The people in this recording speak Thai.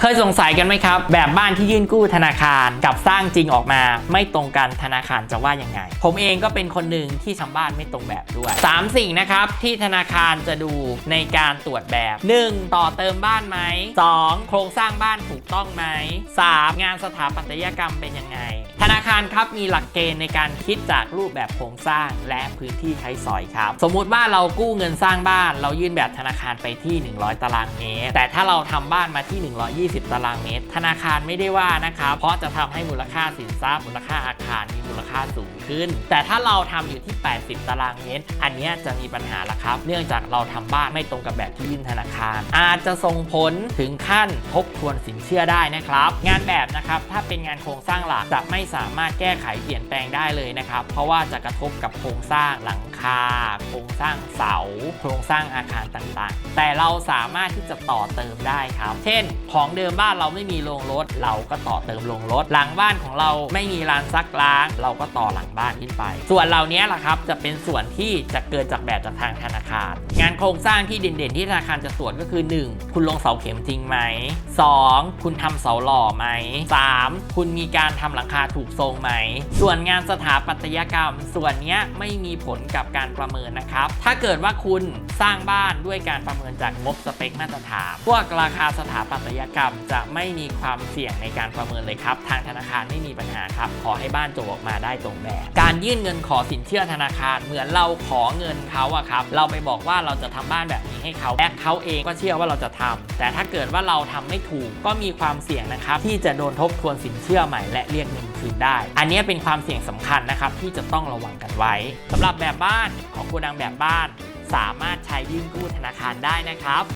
เคยสงสัยกันไหมครับ แบบบ้านที่ยื่นกู้ธนาคารกับสร้างจริงออกมา ไม่ตรงกันธนาคารจะว่ายังไง ผมเองก็เป็นคนหนึ่งที่ทำบ้านไม่ตรงแบบด้วย 3 สิ่งนะครับที่ธนาคารจะดูในการตรวจแบบ 1. ต่อเติมบ้านไหม 2. โครงสร้างบ้านถูกต้องไหม 3. งานสถาปัตยกรรมเป็นยังไง ธนาคารครับมีหลักเกณฑ์ในการคิดจากรูปแบบโครงสร้างและพื้นที่ใช้สอยครับ สมมุติว่าเรากู้เงินสร้างบ้าน เรายื่นแบบธนาคารไปที่ 100 ตารางเมตรแต่ถ้าเราทำบ้านมาที่ 120ตารางเมตร ธนาคารไม่ได้ว่านะครับเพราะจะทำให้มูลค่าสินทรัพย์มูลค่าอาคารมีมูลค่าสูงขึ้น แต่ถ้าเราทำอยู่ที่ 80 ตารางเมตร อันนี้จะมีปัญหาละครับ เนื่องจากเราทำบ้านไม่ตรงกับแบบที่ยื่นธนาคาร อาจจะส่งผลถึงขั้นทบทวนสินเชื่อได้นะครับ งานแบบนะครับถ้าเป็นงานโครงสร้างหลักจะไม่สามารถแก้ไขเปลี่ยนแปลงได้เลยนะครับ เพราะว่าจะกระทบกับโครงสร้างหลังคา โครงสร้างเสา โครงสร้างอาคารต่างๆ แต่เราสามารถที่จะต่อเติมได้ครับ เช่น ของเดิมบ้านเราไม่มีโรงรถ เราก็ต่อเติมโรงรถ หลังบ้านของเราไม่มีลานซักล้าง เราก็ต่อหลังบ้านขึ้นไป ส่วนเหล่านี้แหละครับจะเป็นส่วนที่จะเกิดจากแบบจากทางธนาคาร งานโครงสร้างที่เด่นๆ ที่ธนาคารจะตรวจก็คือ 1. คุณลงเสาเข็มจริงไหม 2. คุณทำเสาหล่อไหม 3. คุณมีการทำหลังคาถูกทรงไหม ส่วนงานสถาปัตยกรรม ส่วนนี้ไม่มีผลกับการประเมินนะครับ ถ้าเกิดว่าคุณสร้างบ้านด้วยการประเมินจากงบสเปคมาตรฐานพวกราคาสถาปัตยกรรมจะไม่มีความเสี่ยงในการประเมินเลยครับ ทางธนาคารไม่มีปัญหาครับ ขอให้บ้านจบออกมาได้ตรงแบบการยื่นเงินขอสินเชื่อธนาคารเหมือนเราขอเงินเขาอะครับ เราไปบอกว่าเราจะทำบ้านแบบนี้ให้เขาและเขาเองก็เชื่อว่าเราจะทำแต่ถ้าเกิดว่าเราทำไม่ถูกก็มีความเสี่ยงนะครับ ที่จะโดนทบทวนสินเชื่อใหม่และเรียกเงินคืนได้ อันนี้เป็นความเสี่ยงสำคัญนะครับที่จะต้องระวังกันไว้สำหรับแบบบ้านของโกดังแบบบ้าน สามารถใช้ยื่นกู้ธนาคารได้นะครับ